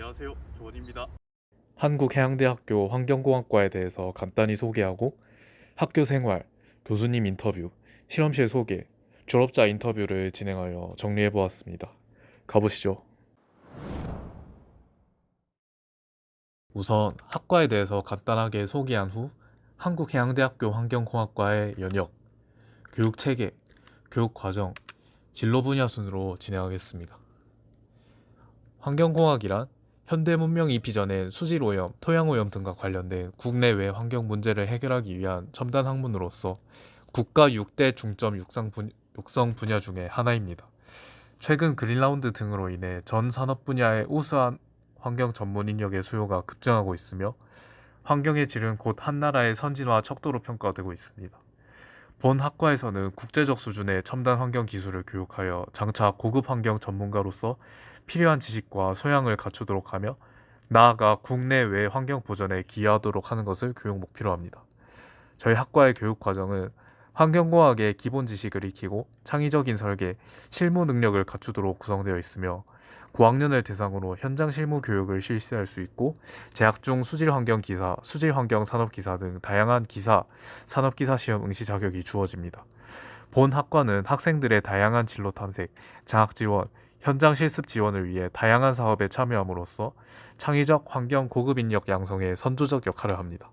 안녕하세요. 조원입니다. 한국해양대학교 환경공학과에 대해서 간단히 소개하고 학교 생활, 교수님 인터뷰, 실험실 소개, 졸업자 인터뷰를 진행하여 정리해 보았습니다. 가보시죠. 우선 학과에 대해서 간단하게 소개한 후 한국해양대학교 환경공학과의 연역, 교육 체계, 교육 과정, 진로 분야 순으로 진행하겠습니다. 환경공학이란 현대 문명이 이전엔 수질 오염, 토양 오염 등과 관련된 국내외 환경 문제를 해결하기 위한 첨단 학문으로서 국가 6대 중점 육상 분, 육성 분야 중의 하나입니다. 최근 그린라운드 등으로 인해 전 산업 분야의 우수한 환경 전문 인력의 수요가 급증하고 있으며 환경의 질은 곧 한 나라의 선진화 척도로 평가되고 있습니다. 본 학과에서는 국제적 수준의 첨단 환경 기술을 교육하여 장차 고급 환경 전문가로서 필요한 지식과 소양을 갖추도록 하며 나아가 국내외 환경 보전에 기여하도록 하는 것을 교육 목표로 합니다. 저희 학과의 교육 과정은 환경공학의 기본 지식을 익히고 창의적인 설계, 실무 능력을 갖추도록 구성되어 있으며 9학년을 대상으로 현장 실무 교육을 실시할 수 있고 재학 중 수질 환경 기사, 수질 환경 산업 기사 등 다양한 기사, 산업 기사 시험 응시 자격이 주어집니다. 본 학과는 학생들의 다양한 진로 탐색, 장학 지원, 현장 실습 지원을 위해 다양한 사업에 참여함으로써 창의적 환경 고급 인력 양성에 선조적 역할을 합니다.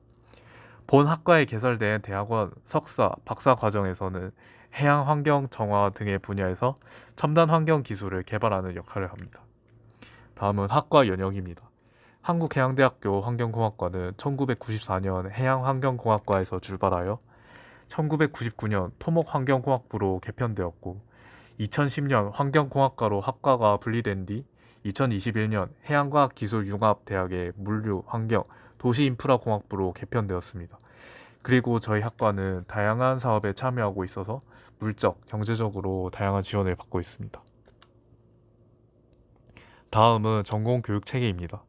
본 학과에 개설된 대학원 석사, 박사 과정에서는 해양 환경 정화 등의 분야에서 첨단 환경 기술을 개발하는 역할을 합니다. 다음은 학과 연역입니다. 한국해양대학교 환경공학과는 1994년 해양환경공학과에서 출발하여 1999년 토목환경공학부로 개편되었고 2010년 환경공학과로 학과가 분리된 뒤 2021년 해양과학기술융합대학의 물류, 환경, 도시인프라공학부로 개편되었습니다. 그리고 저희 학과는 다양한 사업에 참여하고 있어서 물적, 경제적으로 다양한 지원을 받고 있습니다. 다음은 전공 교육 체계입니다.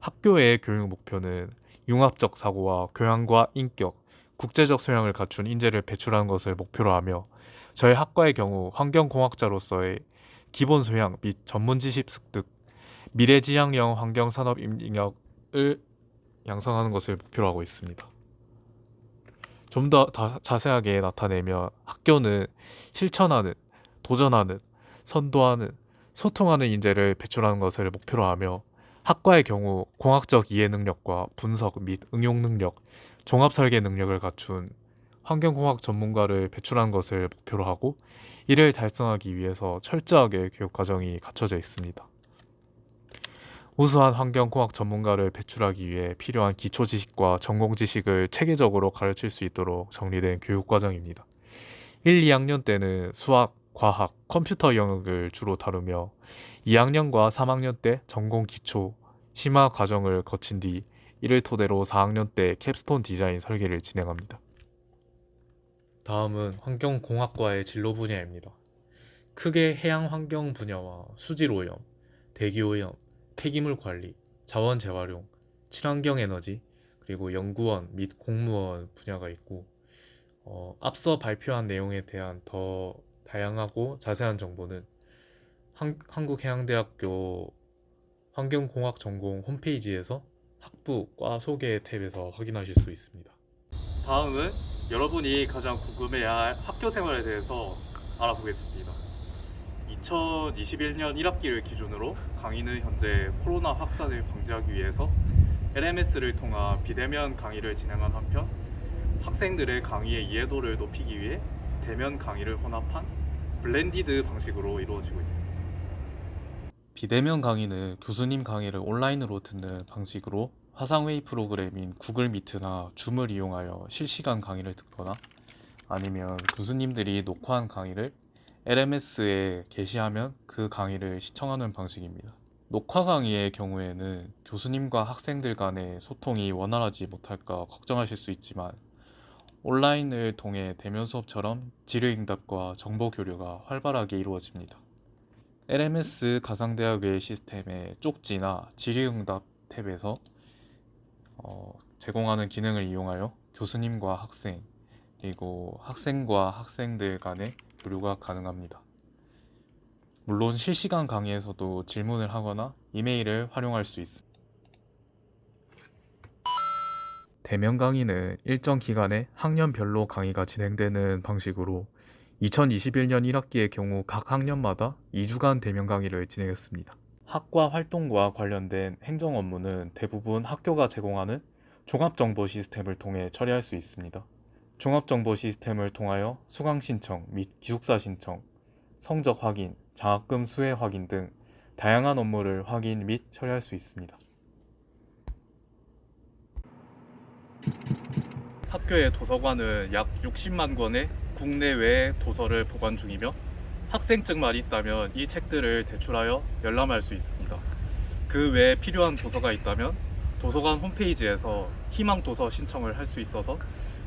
학교의 교육 목표는 융합적 사고와 교양과 인격, 국제적 소양을 갖춘 인재를 배출하는 것을 목표로 하며 저희 학과의 경우 환경공학자로서의 기본 소양 및 전문 지식 습득, 미래지향형 환경산업 인력을 양성하는 것을 목표로 하고 있습니다. 좀 더 자세하게 나타내면 학교는 실천하는, 도전하는, 선도하는, 소통하는 인재를 배출하는 것을 목표로 하며 학과의 경우 공학적 이해 능력과 분석 및 응용 능력, 종합 설계 능력을 갖춘 환경공학 전문가를 배출하는 것을 목표로 하고 이를 달성하기 위해서 철저하게 교육 과정이 갖춰져 있습니다. 우수한 환경공학 전문가를 배출하기 위해 필요한 기초 지식과 전공 지식을 체계적으로 가르칠 수 있도록 정리된 교육 과정입니다. 1, 2학년 때는 수학, 과학, 컴퓨터 영역을 주로 다루며 2학년과 3학년 때 전공 기초, 심화 과정을 거친 뒤 이를 토대로 4학년 때 캡스톤 디자인 설계를 진행합니다. 다음은 환경공학과의 진로 분야입니다. 크게 해양 환경 분야와 수질 오염, 대기 오염, 폐기물 관리, 자원 재활용, 친환경 에너지, 그리고 연구원 및 공무원 분야가 있고 어, 앞서 발표한 내용에 대한 더 다양하고 자세한 정보는 한, 한국해양대학교 환경공학 전공 홈페이지에서 학부 과 소개 탭에서 확인하실 수 있습니다. 다음은 여러분이 가장 궁금해할 학교 생활에 대해서 알아보겠습니다. 2021년 1학기를 기준으로 강의는 현재 코로나 확산을 방지하기 위해서 LMS를 통한 비대면 강의를 진행한 한편 학생들의 강의의 이해도를 높이기 위해 대면 강의를 혼합한 블렌디드 방식으로 이루어지고 있습니다. 비대면 강의는 교수님 강의를 온라인으로 듣는 방식으로 화상회의 프로그램인 구글 미트나 줌을 이용하여 실시간 강의를 듣거나 아니면 교수님들이 녹화한 강의를 LMS에 게시하면 그 강의를 시청하는 방식입니다. 녹화 강의의 경우에는 교수님과 학생들 간의 소통이 원활하지 못할까 걱정하실 수 있지만 온라인을 통해 대면 수업처럼 질의응답과 정보 교류가 활발하게 이루어집니다. LMS 가상대학의 시스템의 쪽지나 질의응답 탭에서 어, 제공하는 기능을 이용하여 교수님과 학생 그리고 학생과 학생들 간의 교류가 가능합니다. 물론 실시간 강의에서도 질문을 하거나 이메일을 활용할 수 있습니다. 대면 강의는 일정 기간에 학년별로 강의가 진행되는 방식으로 2021년 1학기의 경우 각 학년마다 2주간 대면 강의를 진행했습니다. 학과 활동과 관련된 행정 업무는 대부분 학교가 제공하는 종합정보 시스템을 통해 처리할 수 있습니다. 종합정보 시스템을 통하여 수강 신청 및 기숙사 신청, 성적 확인, 장학금 수혜 확인 등 다양한 업무를 확인 및 처리할 수 있습니다. 학교의 도서관은 약 60만 권의 국내외 도서를 보관 중이며 학생증만 있다면 이 책들을 대출하여 열람할 수 있습니다. 그 외에 필요한 도서가 있다면 도서관 홈페이지에서 희망 도서 신청을 할 수 있어서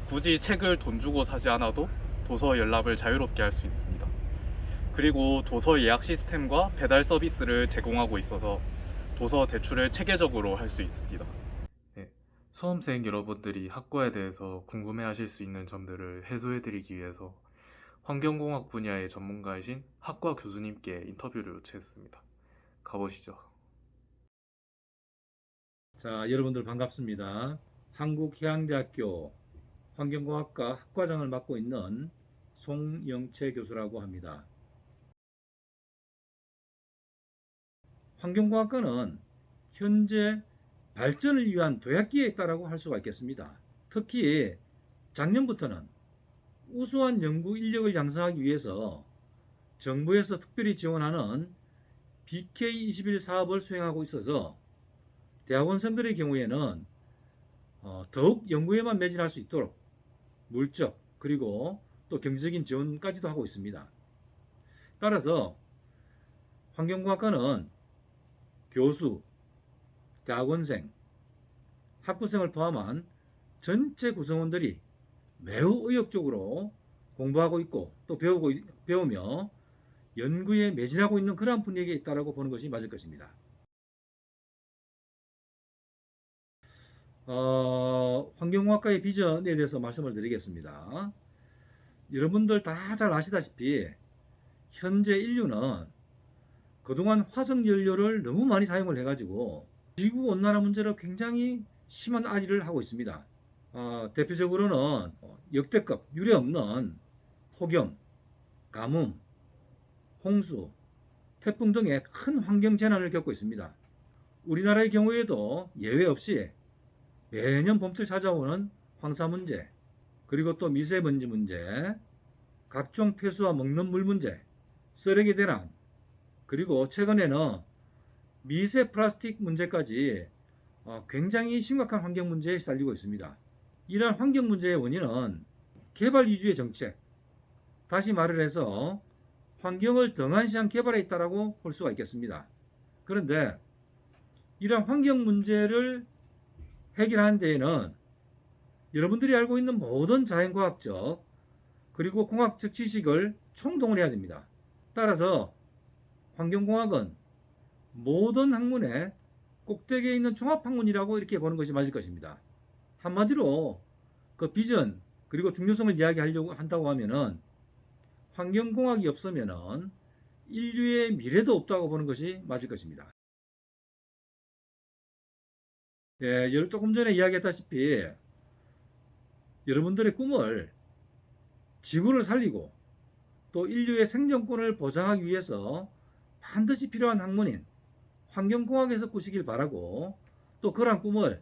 굳이 책을 돈 주고 사지 않아도 도서 열람을 자유롭게 할 수 있습니다. 그리고 도서 예약 시스템과 배달 서비스를 제공하고 있어서 도서 대출을 체계적으로 할 수 있습니다. 네, 수험생 여러분들이 학과에 대해서 궁금해하실 수 있는 점들을 해소해드리기 위해서 환경공학 분야의 전문가이신 학과 교수님께 인터뷰를 요청했습니다. 가보시죠. 자, 여러분들 반갑습니다. 한국해양대학교 환경공학과 학과장을 맡고 있는 송영채 교수라고 합니다. 환경공학과는 현재 발전을 위한 도약기에 있다라고 할 수가 있겠습니다. 특히 작년부터는 우수한 연구 인력을 양성하기 위해서 정부에서 특별히 지원하는 BK21 사업을 수행하고 있어서 대학원생들의 경우에는 어, 더욱 연구에만 매진할 수 있도록 물적 그리고 또 경제적인 지원까지도 하고 있습니다. 따라서 환경공학과는 교수, 대학원생, 학부생을 포함한 전체 구성원들이 매우 의욕적으로 공부하고 있고 또 배우고 있- 배우며 연구에 매진하고 있는 그러한 분위기에 있다라고 보는 것이 맞을 것입니다. 어, 환경공학과의 비전에 대해서 말씀을 드리겠습니다. 여러분들 다 잘 아시다시피 현재 인류는 그동안 화석 연료를 너무 많이 사용을 해가지고 지구 온난화 문제로 굉장히 심한 악의를 하고 있습니다. 어, 대표적으로는 역대급 유례 없는 폭염, 가뭄, 홍수, 태풍 등의 큰 환경 재난을 겪고 있습니다. 우리나라의 경우에도 예외 없이 매년 봄철 찾아오는 황사 문제, 그리고 또 미세먼지 문제, 각종 폐수와 먹는 물 문제, 쓰레기 대란, 그리고 최근에는 미세 플라스틱 문제까지 어, 굉장히 심각한 환경 문제에 시달리고 있습니다. 이러한 환경 문제의 원인은 개발 위주의 정책, 다시 말을 해서 환경을 등한시한 개발에 있다라고 볼 수가 있겠습니다. 그런데 이러한 환경 문제를 해결하는 데에는 여러분들이 알고 있는 모든 자연과학적 그리고 공학적 지식을 총동을 해야 됩니다. 따라서 환경공학은 모든 학문의 꼭대기에 있는 종합학문이라고 이렇게 보는 것이 맞을 것입니다. 한마디로 그 비전 그리고 중요성을 이야기하려고 한다고 하면은 환경공학이 없으면은 인류의 미래도 없다고 보는 것이 맞을 것입니다. 예, 여- 조금 전에 이야기했다시피 여러분들의 꿈을 지구를 살리고 또 인류의 생존권을 보장하기 위해서 반드시 필요한 학문인 환경공학에서 꾸시길 바라고 또 그러한 꿈을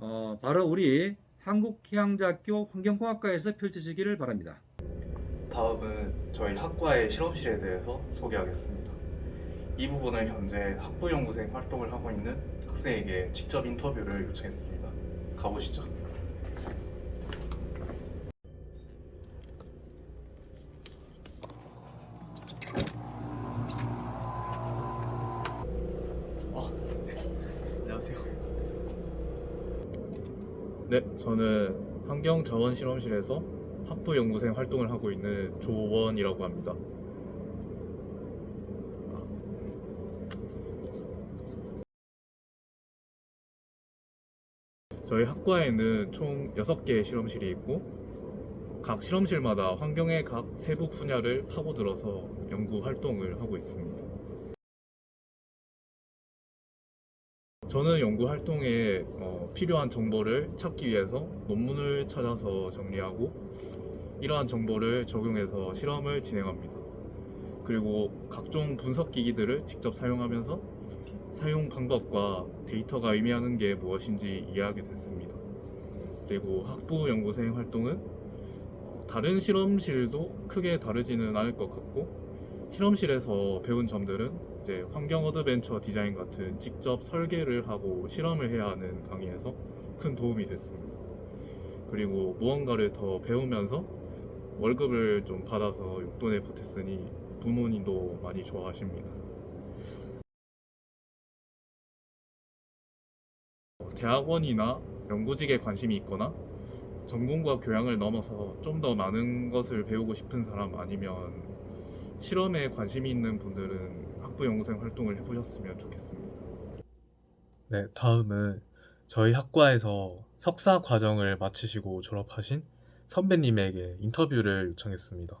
어, 바로 우리 한국해양대학교 환경공학과에서 펼쳐지기를 바랍니다. 다음은 저희 학과의 실험실에 대해서 소개하겠습니다. 이 부분을 현재 학부연구생 활동을 하고 있는 학생에게 직접 인터뷰를 요청했습니다. 가보시죠. 네, 저는 환경자원실험실에서 학부 연구생 활동을 하고 있는 조원이라고 합니다. 저희 학과에는 총 6개의 실험실이 있고 각 실험실마다 환경의 각 세부 분야를 파고들어서 연구 활동을 하고 있습니다. 저는 연구 활동에 어, 필요한 정보를 찾기 위해서 논문을 찾아서 정리하고 이러한 정보를 적용해서 실험을 진행합니다. 그리고 각종 분석 기기들을 직접 사용하면서 사용 방법과 데이터가 의미하는 게 무엇인지 이해하게 됐습니다. 그리고 학부 연구생 활동은 어, 다른 실험실도 크게 다르지는 않을 것 같고 실험실에서 배운 점들은 이제 환경 어드벤처 디자인 같은 직접 설계를 하고 실험을 해야 하는 강의에서 큰 도움이 됐습니다. 그리고 무언가를 더 배우면서 월급을 좀 받아서 용돈에 보탰으니 부모님도 많이 좋아하십니다. 어, 대학원이나 연구직에 관심이 있거나 전공과 교양을 넘어서 좀 더 많은 것을 배우고 싶은 사람 아니면 실험에 관심이 있는 분들은 학부 연구생 활동을 해보셨으면 좋겠습니다. 네, 다음은 저희 학과에서 석사 과정을 마치시고 졸업하신 선배님에게 인터뷰를 요청했습니다.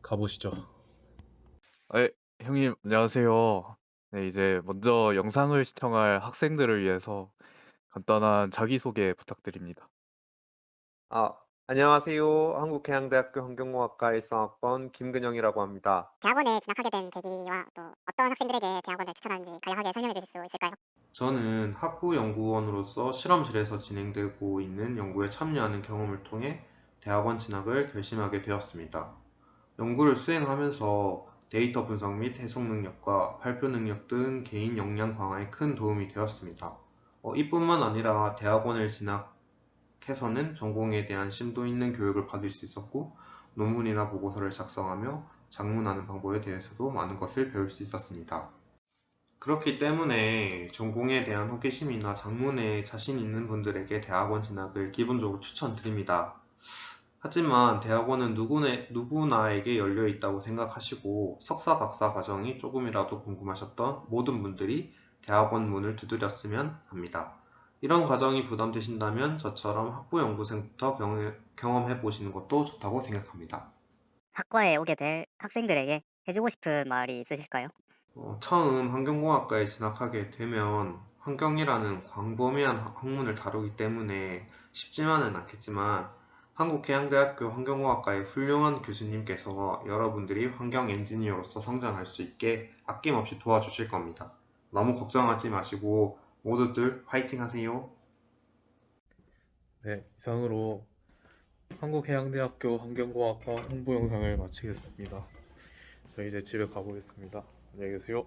가보시죠. 네, 형님, 안녕하세요. 네, 이제 먼저 영상을 시청할 학생들을 위해서 간단한 자기소개 부탁드립니다. 아, 안녕하세요. 한국해양대학교 환경공학과 1상학번 김근영이라고 합니다. 대학원에 진학하게 된 계기와 또 어떤 학생들에게 대학원을 추천하는지 간략하게 설명해 주실 수 있을까요? 저는 학부 연구원으로서 실험실에서 진행되고 있는 연구에 참여하는 경험을 통해 대학원 진학을 결심하게 되었습니다. 연구를 수행하면서 데이터 분석 및 해석 능력과 발표 능력 등 개인 역량 강화에 큰 도움이 되었습니다. 어, 이뿐만 아니라 대학원을 진학 해서는 전공에 대한 심도 있는 교육을 받을 수 있었고 논문이나 보고서를 작성하며 작문하는 방법에 대해서도 많은 것을 배울 수 있었습니다. 그렇기 때문에 전공에 대한 호기심이나 작문에 자신 있는 분들에게 대학원 진학을 기본적으로 추천드립니다. 하지만 대학원은 누구나, 누구나에게 열려 있다고 생각하시고 석사, 박사 과정이 조금이라도 궁금하셨던 모든 분들이 대학원 문을 두드렸으면 합니다. 이런 과정이 부담되신다면 저처럼 학부 연구생부터 경험해 보시는 것도 좋다고 생각합니다. 학과에 오게 될 학생들에게 해주고 싶은 말이 있으실까요? 어, 처음 환경공학과에 진학하게 되면 환경이라는 광범위한 학- 학문을 다루기 때문에 쉽지만은 않겠지만 한국해양대학교 환경공학과의 훌륭한 교수님께서 여러분들이 환경 엔지니어로서 성장할 수 있게 아낌없이 도와주실 겁니다. 너무 걱정하지 마시고 모두들 화이팅 하세요. 네, 이상으로 한국해양대학교 환경공학과 홍보 영상을 마치겠습니다. 저 이제 집에 가보겠습니다. 안녕히 계세요.